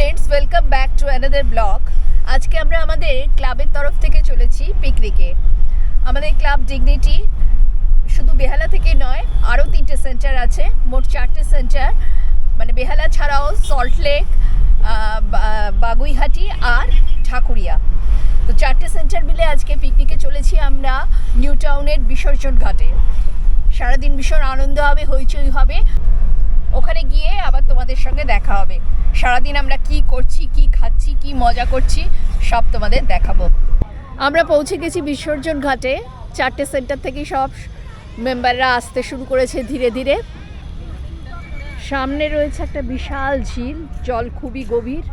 Friends welcome back to another blog আজকে আমরা আমাদের ক্লাবের তরফ থেকে চলেছি পিকনিকে আমাদের ক্লাব ডিগনিটি শুধু বেহালা থেকে নয়, আরও তিনটে সেন্টার আছে, মোট চারটে সেন্টার মানে বেহালা ছাড়াও সল্টলেক বাগুইহাটি আর ঠাকুরিয়া তো চারটে সেন্টার মিলে আজকে পিকনিকে চলেছি আমরা নিউ টাউনের বিসর্জন ঘাটে। সারাদিন ভীষণ আনন্দ হবে, হইচই হবে। ওখানে গিয়ে আবার তোমাদের সঙ্গে দেখা হবে। সারাদিন আমরা কি করছি কি খাচ্ছি কি মজা করছি সব তোমাদের দেখাবো। আমরা পৌঁছে গেছি বিসর্জন ঘাটে। চারটে সেন্টার থেকে সব মেম্বাররা আসতে শুরু করেছে ধীরে ধীরে। সামনে রয়েছে একটা বিশাল ঝিল জল খুবই গভীর।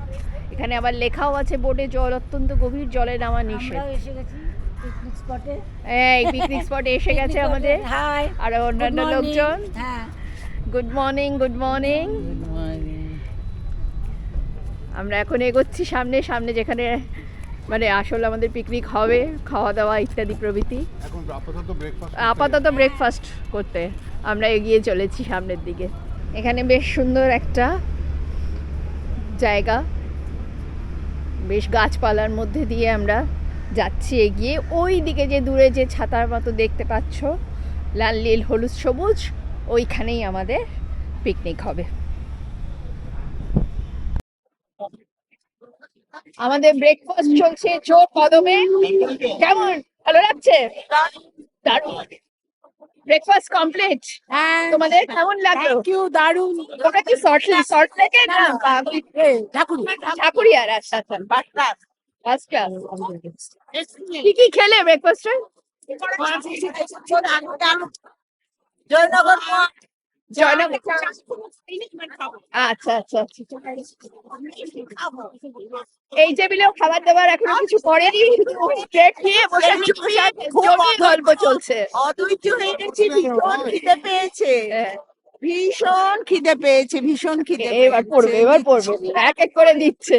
এখানে আবার লেখাও আছে বোর্ডে জল অত্যন্ত গভীর জলে নামা নিষেধ। এসে গেছি হ্যাঁ, এই পিকনিক স্পটে এসে গেছে আমাদের। হাই আর অন্যান্য লোকজন। হ্যাঁ। গুড মর্নিং গুড মর্নিং আমরা এখন এগোচ্ছি সামনে সামনে যেখানে মানে আসলে আমাদের পিকনিক হবে খাওয়া দাওয়া ইত্যাদি প্রভৃতি। আপাতত ব্রেকফাস্ট করতে আমরা এগিয়ে চলেছি সামনের দিকে। এখানে বেশ সুন্দর একটা জায়গা। বেশ গাছপালার মধ্যে দিয়ে আমরা যাচ্ছি এগিয়ে। ওই দিকে যে দূরে যে ছাতার মতো দেখতে পাচ্ছ লাল নীল হলুদ সবুজ ওইখানেই আমাদের পিকনিক হবে। আমাদের ব্রেকফাস্ট চলছে জোর কদমে। কেমন? ভালো লাগছে? দারুণ। ব্রেকফাস্ট কমপ্লিট হ্যাঁ। তোমাদের কেমন লাগল? থ্যাংক ইউ দারুণ ওটা কি সল্ট সল্ট লেকে না? ঠাকুর ঠাকুরিয়ার আচ্ছা আচ্ছা ফার্স্ট ক্লাস কি কি খেলে ব্রেকফাস্টে জয়নগর আচ্ছা আচ্ছা এই টেবিলেও খাবার দাবার এখনও কিছু করেনি গল্প চলছে। অদ্বৈত হয়ে গেছি ভীষণ খিদে পেয়েছে। হ্যাঁ, ভীষণ খিদে পেয়েছে ভীষণ খিদে এবার পড়বে এবার পড়বে। এক এক করে দিচ্ছে।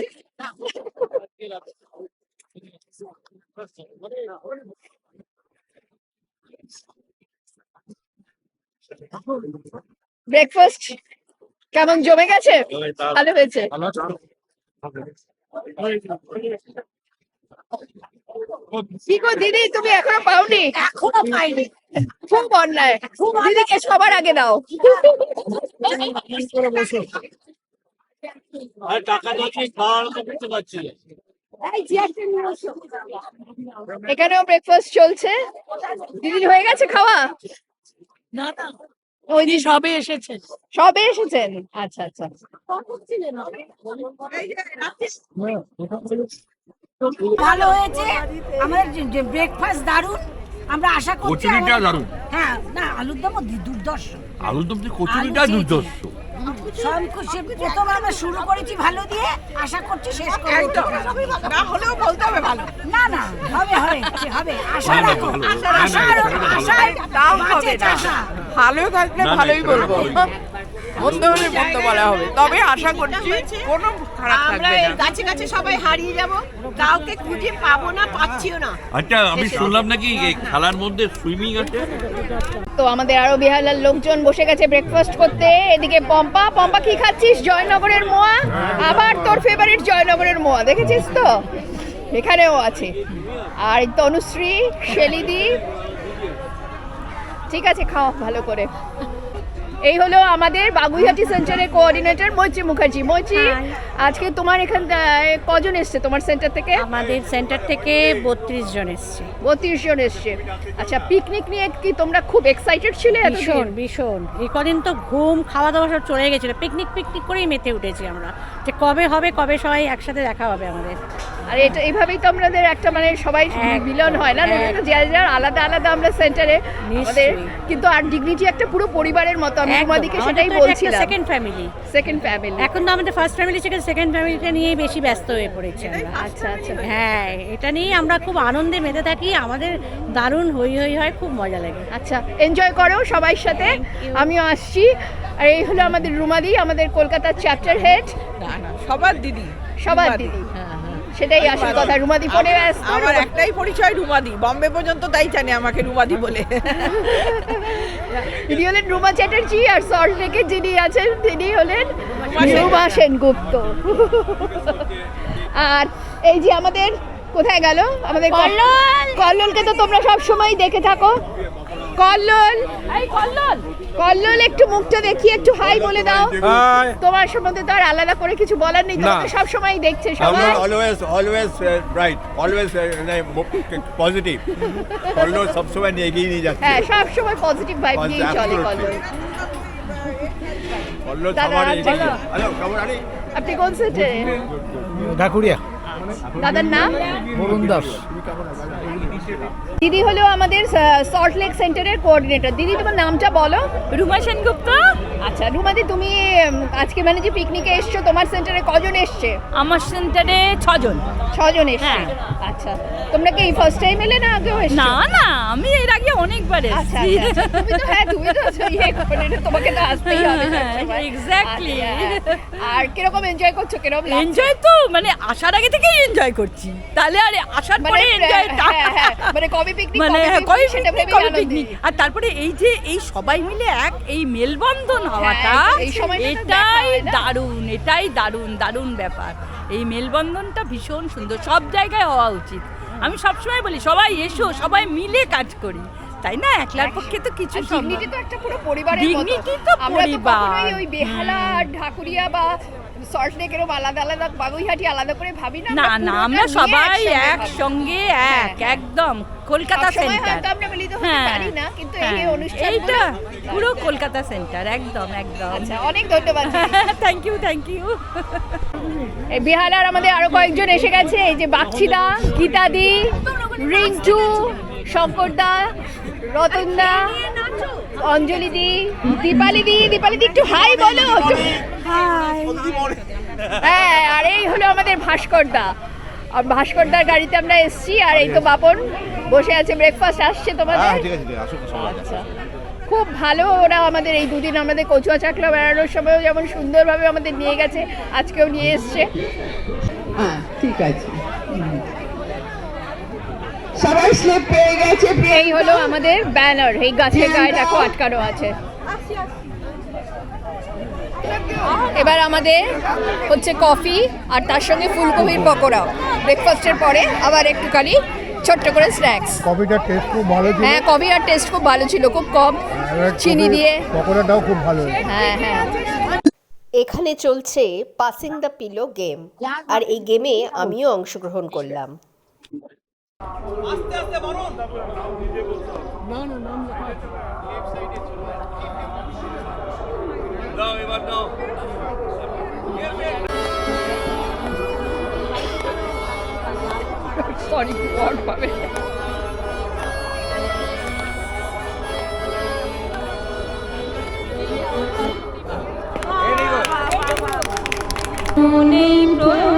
ব্রেকফাস্ট কেমন জমে গেছে? ভালো হয়েছে। কি গো দিদি তুমি এখনও পাওনি? এখনও পাইনি। খুব অন্যায়। দিদিকে সবার আগে দাও। এখানেও ব্রেকফাস্ট চলছে। দিদির হয়ে গেছে খাওয়া? না না। ওই সবে এসেছেন। সবে এসেছেন? আচ্ছা আচ্ছা। ভালো হয়েছে। আমাদের ব্রেকফাস্ট দারুণ আমরা আশা করছি কচুরিটা দারুণ। হ্যাঁ না আলুর দমও দুর্দর্শ। আলুর দম দিয়ে কচুরিটা আলু চেয়েছি। দুর্ধর্ষ সব খুশি প্রথম আমরা শুরু করেছি ভালো দিয়ে আশা করছি শেষ করব। না হলেও বলতে হবে ভালো। না না হবে হবে হবে আশা রাখো। আশা আশা বাঁচে হবে না। ভালো থাকলে ভালোই বলব। মন্দ হলে মন্দ বলা হবে। তবে আশা করছি কোনো খারাপ আমরা থাকবে এই না। গাছে গাছে সবাই হারিয়ে যাব। কাউকে খুঁজে পাবো না পাচ্ছিও না। আচ্ছা আমি শুনলাম নাকি এই খেলার মধ্যে সুইমিং আছে? তো আমাদের আরও বিহালার লোকজন বসে গেছে ব্রেকফাস্ট করতে। এদিকে পম্পা পম্পা কি খাচ্ছিস? জয়নগরের মোয়া। আবার তোর ফেভারিট জয়নগরের মোয়া দেখেছিস তো? এখানেও আছে। আর তনুশ্রী শেলিদি। ঠিক আছে খাও ভালো করে। এই হলো আমাদের বাগুইহাটি সেন্টারের কোঅর্ডিনেটর মৈত্রী মুখার্জি। মৈত্রী আজকে তোমার এখান কজন এসছে তোমার সেন্টার থেকে? আমাদের সেন্টার থেকে বত্রিশ জন এসছে। বত্রিশ জন এসছে। আচ্ছা পিকনিক নিয়ে কি তোমরা খুব এক্সাইটেড ছিলে? ভীষণ ভীষণ। এই কদিন তো ঘুম খাওয়া দাওয়া সব চলে গেছিল। পিকনিক পিকনিক করেই মেতে উঠেছি আমরা। যে কবে হবে কবে সবাই একসাথে দেখা হবে আমাদের। আর এটা এইভাবেই তো আমাদের একটা মানে সবাই মিলন হয় না? যার আলাদা আলাদা আমরা সেন্টারে আমাদের কিন্তু আর ডিগনিটি একটা পুরো পরিবারের মতো আমি তোমাদিকে সেটাই বলছিলাম। সেকেন্ড ফ্যামিলি সেকেন্ড ফ্যামিলি এখন তো আমাদের ফার্স্ট ফ্যামিলি থেকে সেকেন্ড ফ্যামিলিটা নিয়েই বেশি ব্যস্ত হয়ে পড়েছি আমরা। আচ্ছা আচ্ছা। হ্যাঁ এটা নিয়েই আমরা খুব আনন্দে মেতে থাকি। আমাদের দারুণ হই হই হয় খুব মজা লাগে। আচ্ছা এনজয় করো সবার সাথে। আমিও আসছি। আর এই হলো আমাদের রুমাদি আমাদের কলকাতার চ্যাপ্টার হেড না না সবার দিদি। সবার। দিদি। সেটাই আসল কথা রুমাদি ফোনে ব্যস্ত আমার একটাই পরিচয় রুমাদি বম্বে পর্যন্ত তাই জানে আমাকে রুমাদি বলে। ইনি হলেন রুমা চ্যাটার্জি আর সল্ট লেকে যিনি আছেন তিনি হলেন রুমা সেনগুপ্ত। আর এই যে আমাদের কোথায় গেল? আমাদের কল্লোল। কল্লোলকে তো তোমরা সব সময় দেখে থাকো। কল্লোল। কল্লোল কল্লোল একটু মুখটা দেখিয়ে একটু হাই বলে দাও। তোমার সম্বন্ধে তো আর আলাদা করে কিছু বলার নেই তোমাকে সব সময় দেখছে সবাই। Always always right always positive কল্লো সবসময় নিয়ে এগিয়ে নিয়ে যাচ্ছে। হ্যাঁ সব সময় পজিটিভ ভাইব নিয়েই চলে. কল্লোল। হ্যালো আনি আপনি কোন সেটে? ঢাকুরিয়া। দাদার নাম? বরুণ দাস। দিদি হলো আমাদের সল্ট লেক সেন্টারের কোঅর্ডিনেটর দিদি তোমার নামটা বলো। রুমা সেনগুপ্ত। আচ্ছা রুমাদি তুমি আজকে মানে যে পিকনিকে এসছো তোমার সেন্টারে কজন এসছে? আমার সেন্টারে ছজন। ছজন এসছে? হ্যাঁ। আচ্ছা তোমরা কি ফার্স্ট টাইম এলে না আগেও এসছো? না না আমি এর আগে অনেকবার আচ্ছা এসেছি। আচ্ছা, আচ্ছা। তুমি তো হ্যাঁ তুমি তো ইয়ে কোঅর্ডিনেটর তোমাকে তো আসতেই হবে. আচ্ছা, আর কীরকম এনজয় করছ কীরকম? এনজয় তো মানে আসার আগে থেকেই এনজয় করছি। তাহলে আরে আসার মানে পরে এনজয় হ্যাঁ, হ্যাঁ, মানে কবে পিকনিক মানে কবে picnic, ভেবেই কবে picnic। আর তারপরে এই যে এই সবাই মিলে এক এই মেলবন্ধন হওয়াটা হ্যাঁ, দেখা এটাই হয় দারুণ এটাই দারুণ দারুণ ব্যাপার। এই মেলবন্ধনটা ভীষণ সুন্দর সব জায়গায় হওয়া উচিত। আমি সবসময় বলি সবাই এসো সবাই মিলে কাজ করি। তাই না? একলার পক্ষে তো কিছু dignity তো একটা পুরো পরিবারের Dignity তো আমরা তো পরিবার। ওই বেহালা ঢাকুরিয়া বা আলাদা আলাদা বাগুইহাটি আলাদা করে ভাবি না। না না আমরা সবাই একসঙ্গে এক হ্যাঁ। একদম। কলকাতা সেন্টার আমরা মিলিত হতে পারি না, কিন্তু এই হ্যাঁ, এইটা পুরো কলকাতা সেন্টার একদম একদম। আচ্ছা অনেক ধন্যবাদ থ্যাংক ইউ থ্যাংক ইউ এই বেহালার আমাদের আরও কয়েকজন এসে গেছে এই যে বাগচিদা গীতাদি রিন্টু শঙ্করদা রতনদা অঞ্জলি দি দীপালি দি দীপালি দি একটু হাই বলো। হ্যাঁ আর এই হলো আমাদের ভাস্করদা ভাস্করদার গাড়িতে আমরা এসেছি আর এই তো বাপন বসে আছে। ব্রেকফাস্ট আসছে তোমাদের? ঠিক আছে ঠিক আছে আসুন সবাই আচ্ছা। খুব ভালো ওরা আমাদের এই দুদিন আমাদের কচুয়া চাকলা বেড়ানোর সময়ও যেমন সুন্দরভাবে আমাদের নিয়ে গেছে আজকেও নিয়ে এসছে। ঠিক আছে। সবাই স্লিপ পেয়ে গেছে এই হলো আমাদের ব্যানার এই গাছের গায়ে দেখো আটকানো আছে। এবার আমাদের হচ্ছে কফি আর তার সঙ্গে ফুলকপির পকোড়া। ব্রেকফাস্টের পরে আবার একটুখানি ছোট্ট করে স্ন্যাক্স কফিটার টেস্ট খুব ভালো ছিল। হ্যাঁ কফি আর টেস্ট খুব ভালো ছিল খুব কম চিনি দিয়ে। পকোড়াটাও খুব ভালো হ্যাঁ হ্যাঁ। এখানে চলছে পাসিং দ্য পিলো গেম আর এই গেমে আমিও অংশগ্রহণ করলাম। দাও এবার দাও। সরি ওয়ার্ড পাবে। নেই প্রয়োজন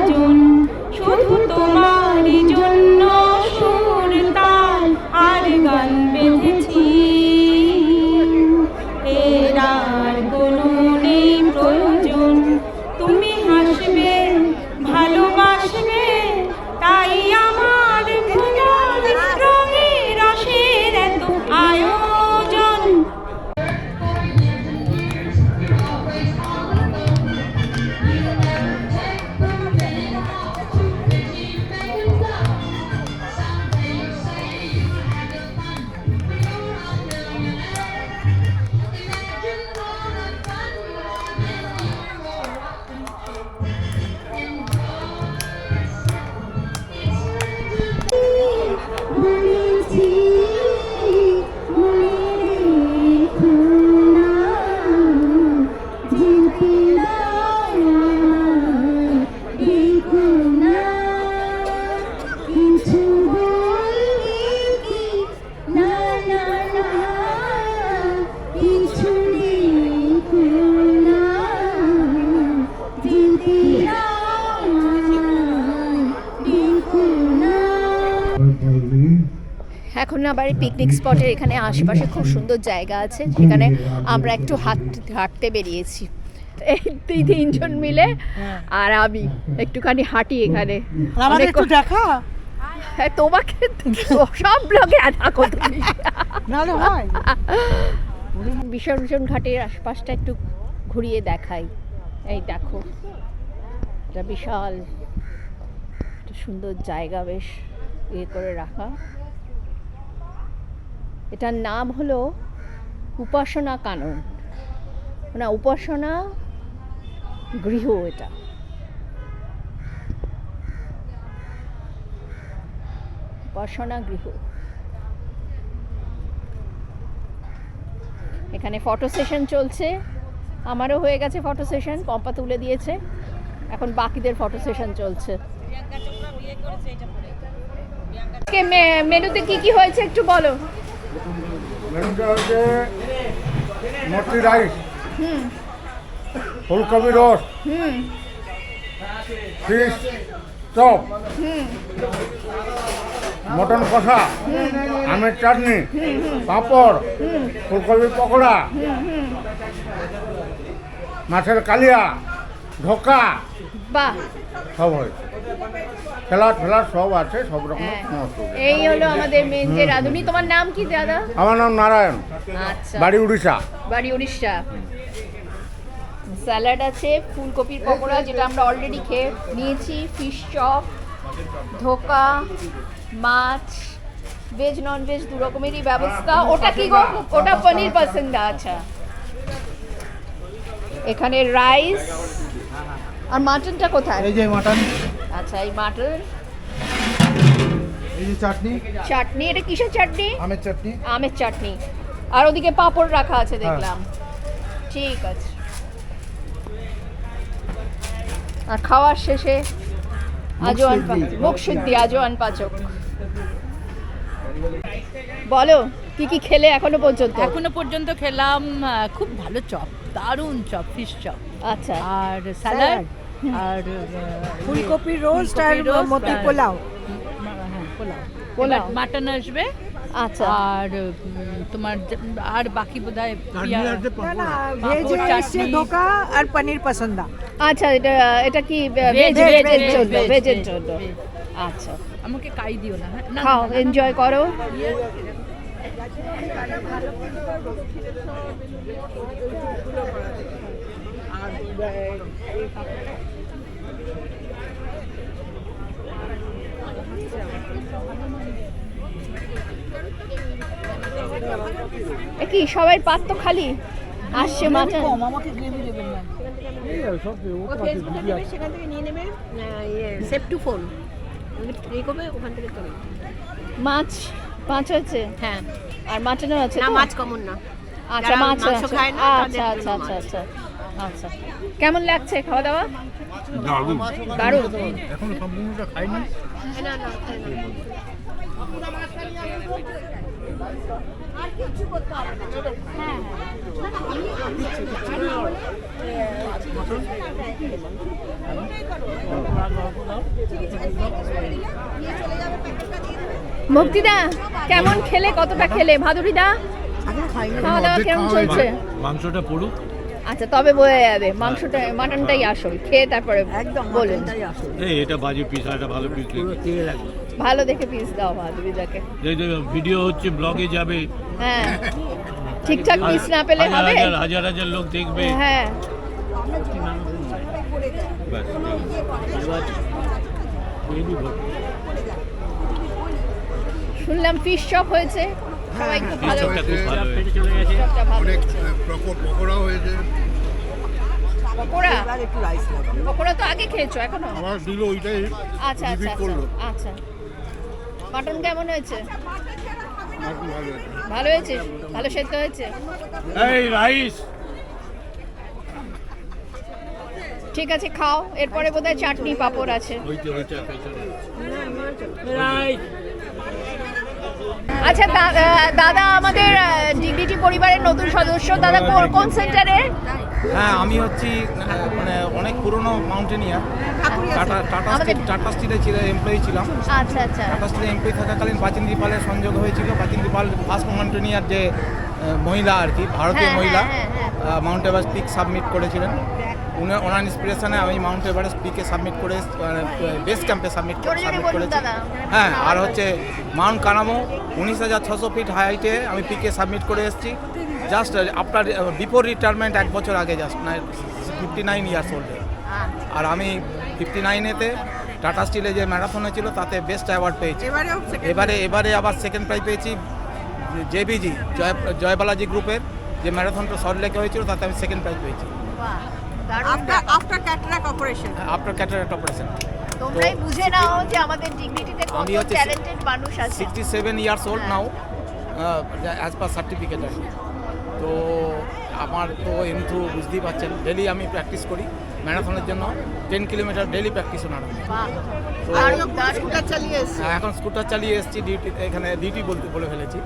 এখন আবার এই পিকনিক স্পটের এখানে আশেপাশে খুব সুন্দর জায়গা আছে সেখানে আমরা একটু হাঁটতে হাঁটতে বেরিয়েছি। এই তিনজন মিলে আর আমি একটুখানি হাঁটি এখানে। দেখা? হ্যাঁ তোমাকে সব ব্লগে থাকো তুমি বিসর্জন ঘাটের আশপাশটা একটু ঘুরিয়ে দেখাই। এই দেখো এটা বিশাল সুন্দর জায়গা বেশ ইয়ে করে রাখা। এটার নাম হলো উপাসনা কানন। না উপাসনা গৃহ এটা। উপাসনা গৃহ। এখানে ফটো সেশন চলছে। আমারও হয়ে গেছে ফটো সেশন পম্পা তুলে দিয়েছে। এখন বাকিদের ফটো সেশন চলছে। মেনুতে কি কি হয়েছে একটু বলো। মেনুটা হচ্ছে মটরি রাইস ফুলকপি রস ফিশ চপ মটন কষা আমের চাটনি পাঁপড় ফুলকপির পকোড়া মাছের কালিয়া ঢোকা সব হয়েছে। স্যালাড ফেলাড সব আছে সব রকম হ্যাঁ। সমস্ত এই হলো আমাদের মেন যে রাঁধুনি। তোমার নাম কি দাদা? আমার নাম নারায়ণ। আচ্ছা। বাড়ি উড়িষ্যা। বাড়ি উড়িষ্যা। স্যালাড আছে ফুলকপির পকোড়া যেটা আমরা অলরেডি খেয়ে নিয়েছি। ফিশ চপ ধোকা মাছ ভেজ নন ভেজ দু রকমেরই ব্যবস্থা। ওটা কি গো? ওটা পনির পছন্দ আচ্ছা। এখানে রাইস আর মাটনটা কোথায়? এই যে মাটন আচ্ছা এই মাটন এই যে চাটনি। চাটনি এটা কিসের চাটনি? আমের চাটনি। আমের চাটনি। আর ওদিকে পাঁপড় রাখা আছে দেখলাম। ঠিক আছে। আর খাওয়ার শেষে আজওয়ান পা- মুখ শুদ্ধি আজওয়ান পাচক। বলো কি কি খেলে এখনও পর্যন্ত? এখনও পর্যন্ত খেলাম খুব ভালো চপ দারুণ চপ ফিশ চপ। আচ্ছা। আর স্যালাড? আর ফুলকপির রোস্ট আর মতি হ্যাঁ, পোলাও। পোলাও। পোলাও। মাটন আসবে। আচ্ছা। আর তোমার আর বাকি বোধ হয় না না ভেজ ধোকা আর পনির পছন্দা। আচ্ছা এটা এটা কি ভেজ ভেজের জন্য ভেজের জন্য আচ্ছা। আমাকে কাই দিও না হ্যাঁ? খাও এনজয় করো। এ কি সবাই পাত তো খালি। আসছে মাটন। আমাকে গ্রেভি দেবেন না। সেখান থেকে নিয়ে নেবে। সেভ টু ফোন ওখান থেকে করে মাছ মাছ আছে? হ্যাঁ। আর মাটনও আছে না মাছ কমন না। আচ্ছা মাছ মাংস খায় না আচ্ছা আচ্ছা আচ্ছা আচ্ছা আচ্ছা। কেমন লাগছে খাওয়া দাওয়া দারুণ। দারুণ। এখন সম্পূর্ণটা খাইনি মুক্তিদা কেমন খেলে? কতটা খেলে? ভাদুরিদা? খাওয়া দাওয়া কেমন চলছে? মাংসটা পড়ুক। আচ্ছা তবে বোঝা যাবে। মাংসটা মাটনটাই আসল। খেয়ে তারপরে একদম বলুন। এই এটা বাজে পিস আর এটা ভালো পিস ভালো দেখে পিস দাও ভাদুরিদাকে ভিডিও হচ্ছে ব্লগে যাবে। হ্যাঁ ঠিকঠাক পিস না পেলে হবে? হাজার হাজার হাজার লোক দেখবে। হ্যাঁ। শুনলাম ফিশ চপ হয়েছে। সবাই খুব ভালো চপটা খুব ভালো হয়েছে। ভালো পকোড়াও হয়েছে। পকোড়া? পকোড়া তো আগে খেয়েছো এখনও? আমার দিল ওইটাই আচ্ছা আচ্ছা আচ্ছা। মাটন কেমন হয়েছে? ভালো হয়েছে। ভালো সেদ্ধ হয়েছে? এই রাইস। ঠিক আছে খাও। এরপরে বোধহয় চাটনি পাঁপড় আছে। আচ্ছা দাদা আমাদের ডিগনিটি পরিবারের নতুন সদস্য। দাদা কোন- কোন সেন্টারে? হ্যাঁ আমি হচ্ছি মানে অনেক পুরনো মাউন্টেনিয়ার টাটা টাটা স্টিল টাটা স্টিলে ছিল এমপ্লয়ি ছিলাম। আচ্ছা আচ্ছা। টাটা স্টিলে এমপ্লয়ি থাকাকালীন বাচিন্দ্রী পালের সংযোগ হয়েছিল। বাচিন্দ্রী পাল ফার্স্ট মাউন্টেনিয়ার যে মহিলা আর কি ভারতীয় হ্যাঁ, মহিলা মাউন্ট এভারেস্ট পিক সাবমিট করেছিলেন। উনি ওনার ইন্সপিরেশনে আমি মাউন্ট এভারেস্ট পিকে সাবমিট করে বেস ক্যাম্পে সাবমিট সাবমিট করেছি। হ্যাঁ আর হচ্ছে মাউন্ট কানামো উনিশ হাজার ছশো ফিট হাইটে আমি পিকে সাবমিট করে এসেছি। জাস্ট আফটার বিফোর রিটায়ারমেন্ট এক বছর আগে জাস্ট ফিফটি নাইন ইয়ার্স ওল্ডে আর আমি ফিফটি নাইনেতে টাটা স্টিলে যে ম্যারাথনে ছিল তাতে বেস্ট অ্যাওয়ার্ড পেয়েছি। এবারে এবারে আবার সেকেন্ড প্রাইজ পেয়েছি জেবিজি জয় জয়বালাজি গ্রুপের যে ম্যারাথনটা সল্ট সল্টলেকে হয়েছিল তাতে আমি সেকেন্ড প্রাইজ পেয়েছি। After cataract operation after cataract operation তোমরাই বুঝে নাও যে আমাদের ডিগনিটিতে কত আমি হচ্ছে ট্যালেন্টেড মানুষ আছে। Sixty seven years old. Now as per certificate কি। তো আমার তো এমনি বুঝতেই পারছেন ডেলি আমি প্র্যাকটিস করি ম্যারাথনের জন্য টেন কিলোমিটার ডেলি প্র্যাকটিস ওনার তো দারুণ। স্কুটার চালিয়ে হ্যাঁ, এখন স্কুটার চালিয়ে এসেছি ডিউটি এখানে ডিউটি বলতে বলে ফেলেছি।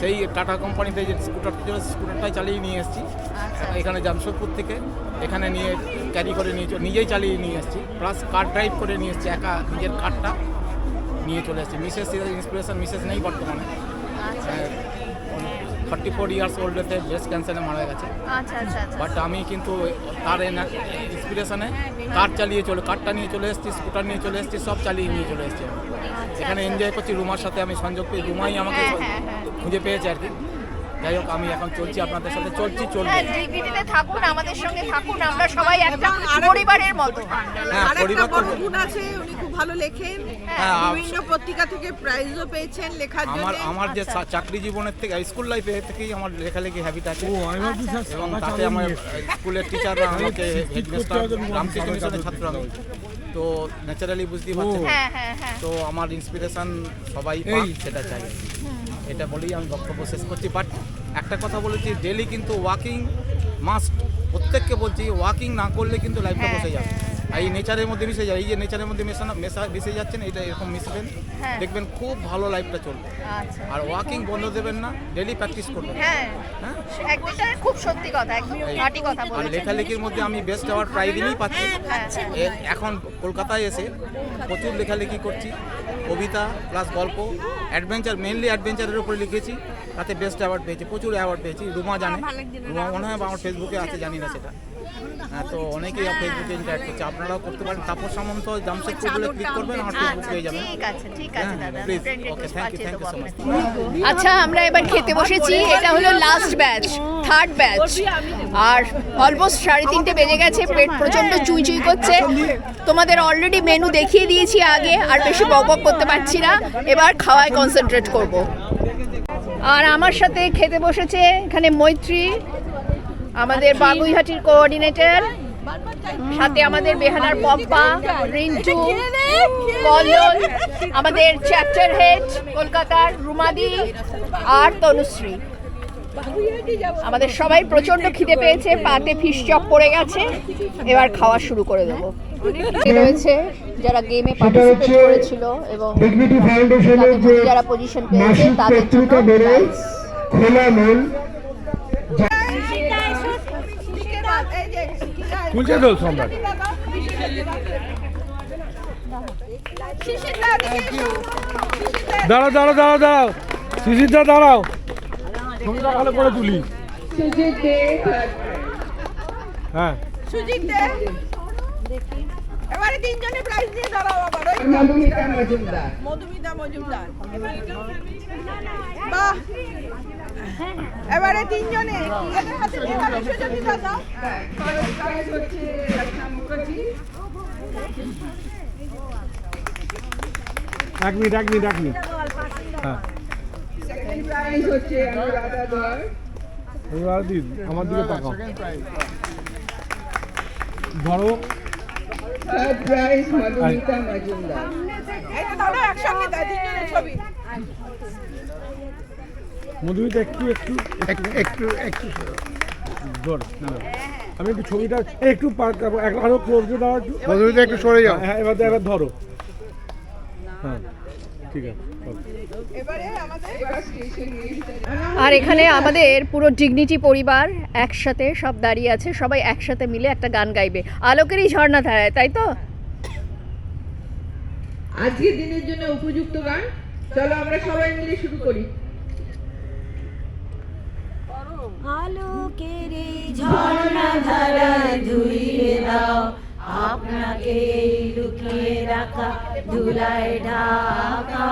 সেই টাটা কোম্পানিতে যে স্কুটার ছিল স্কুটারটাই চালিয়ে নিয়ে এসেছি। আচ্ছা। এখানে জামশেদপুর থেকে এখানে নিয়ে ক্যারি করে নিয়ে নিজেই চালিয়ে নিয়ে এসেছি। প্লাস কার ড্রাইভ করে নিয়ে এসেছি একা নিজের কারটা নিয়ে চলে এসেছি। মিসেস ইন্সপিরেশন মিসেস নেই বর্তমানে। আচ্ছা। থার্টি ফোর ইয়ার্স ওল্ডেতে ব্রেস্ট ক্যান্সারে মারা গেছে। আচ্ছা আচ্ছা আচ্ছা। বাট আমি কিন্তু তার ইন্সপিরেশনে কার চালিয়ে চলে কারটা নিয়ে চলে এসেছি স্কুটার নিয়ে চলে এসেছি সব চালিয়ে নিয়ে চলে এসেছি। এখানে এনজয় করছি রুমার সাথে আমি সংযোগ পেয়ে রুমাই আমাকে হ্যাঁ, হ্যাঁ, হ্যাঁ। খুঁজে পেয়েছে আর কি। যাই হোক আমি এখন চলছি আপনাদের সাথে চলছি চলবো। হ্যাঁ ডিগনিটিতে থাকুন আমাদের সঙ্গে থাকুন আমরা সবাই একটা পরিবারের মতো। হ্যাঁ পরিবার তো আছে উনি ভালো লেখেন হ্যাঁ, বিভিন্ন পত্রিকা থেকে প্রাইজও পেয়েছেন লেখার জন্য। আমার আমার যে আচ্ছা। চাকরি জীবনের থেকে স্কুল লাইফে থেকেই আমার লেখালেখি হ্যাবিট আছে। এবং তাতে আমার স্কুলের টিচাররা আমাকে হেডমাস্টার রামকৃষ্ণ মিশনের ছাত্র আমি। তো ন্যাচারালি বুঝতেই পারছেন। হ্যাঁ হ্যাঁ হ্যাঁ। তো আমার ইন্সপিরেশন সবাই পাক সেটা চাই। এটা বলেই আমি বক্তব্য শেষ করছি। বাট একটা কথা বলেছি ডেলি কিন্তু ওয়াকিং মাস্ট প্রত্যেককে বলছি ওয়াকিং না করলে কিন্তু লাইফটা বসে যাবে। আর এই নেচারের মধ্যে মিশে যায় এই যে নেচারের মধ্যে মেশানো মেশা মিশে যাচ্ছেন এটা এরকম মিশবেন। হ্যাঁ। দেখবেন খুব ভালো লাইফটা চলবে। আচ্ছা। আর ওয়াকিং বন্ধ দেবেন না ডেলি প্র্যাকটিস করবেন। হ্যাঁ। হ্যাঁ? খুব সত্যি কথা একদম খাঁটি কথা বলেছেন। লেখালেখির মধ্যে আমি বেস্ট অ্যাওয়ার্ড প্রায় দিনই পাচ্ছি। হ্যাঁ, এখন কলকাতায় এসে প্রচুর লেখালেখি করছি কবিতা প্লাস গল্প অ্যাডভেঞ্চার মেনলি অ্যাডভেঞ্চারের উপরে লিখেছি তাতে বেস্ট অ্যাওয়ার্ড পেয়েছি প্রচুর অ্যাওয়ার্ড পেয়েছি রুমা জানে। রুমা মনে হয় আমার ফেসবুকে আছে জানি না সেটা। তো অনেকেই ফেসবুকে ইন্টারাক্ট করছে আপনারাও করতে পারেন। তাপস সামন্ত জামশেদপুর বলে ক্লিক করবেন আমার ফেসবুক আচ্ছা পেয়ে যাবেন ঠিক আছে ঠিক আছে হ্যাঁ, দাদা। thank you দেবো so much. আপনাকে। আচ্ছা আমরা এবার খেতে বসেছি। এটা হলো লাস্ট ব্যাচ থার্ড ব্যাচ আর অলমোস্ট সাড়ে তিনটে বেজে গেছে পেট প্রচণ্ড চুই চুই করছে। তোমাদের অলরেডি মেনু দেখিয়ে দিয়েছি আগে আর বেশি বক বক করতে পারছি না। এবার খাওয়ায় কনসেন্ট্রেট করব। আর আমার সাথে খেতে বসেছে এখানে মৈত্রী। আমাদের বাগুইহাটির কোঅর্ডিনেটর সাথে আমাদের বেহানার পম্পা রিন্টু কল্লোল আমাদের চ্যাপ্টার হেড কলকাতার রুমাদি আর তনুশ্রী। আমাদের সবাই প্রচণ্ড খিদে পেয়েছে পাতে ফিশ চপ পড়ে গেছে এবার খাওয়া শুরু করে দেবো। রয়েছে যারা গেমে পার্টিসিপেট করেছিল এবং যারা পজিশন পেয়েছে তাদের জন্য। খোলা মন খুলছে তো সম্রাট দাঁড়াও দাঁড়াও দাঁড়াও দাঁড়াও। সুজিতদা দাঁড়াও। ছবিটা ভালো করে তুলি। হ্যাঁ। সুজিত দে। এবারে তিনজনে প্রাইজ দিয়ে দাঁড়াও আবার ওই মধুমিতা মজুমদার। মধুমিতা মজুমদার। বাহ! এবারে তিনজনে। এদের হাতে দিয়ে দাও সুজিত দাও First হচ্ছে রত্না মুখার্জি এক মিনিট এক মিনিট এক মিনিট হ্যাঁ। সেকেন্ড প্রাইজ হচ্ছে অনুরাধা ধর এবার দিন আমার দিকে তাকাও। ধরো। প্রাইজ মধুমিতা মজুমদার মধুমিতা একটু একটু একটু একটু একটু না আমি একটু ছবিটা একটু পার- করব আরও ক্লোজ দাও মধুমিতা একটু সরে যাও। হ্যাঁ এবার এবার ধরো। হ্যাঁ। ঠিক আছে okay. এবারে আমাদের এবার স্টেশন আর এখানে আমাদের পুরো ডিগনিটি পরিবার একসাথে সব দাঁড়িয়ে আছে সবাই একসাথে মিলে একটা গান গাইবে। আলোকেরই ঝর্ণা ধারায় তাই তো? আজকের দিনের জন্য উপযুক্ত গান। চলো আমরা সবাই মিলে শুরু করি। আলোকের ঝর্ণা ধারা ধুইয়ে দাও। আপনাকে লুকিয়ে রাখা ধুলায় ঢাকা।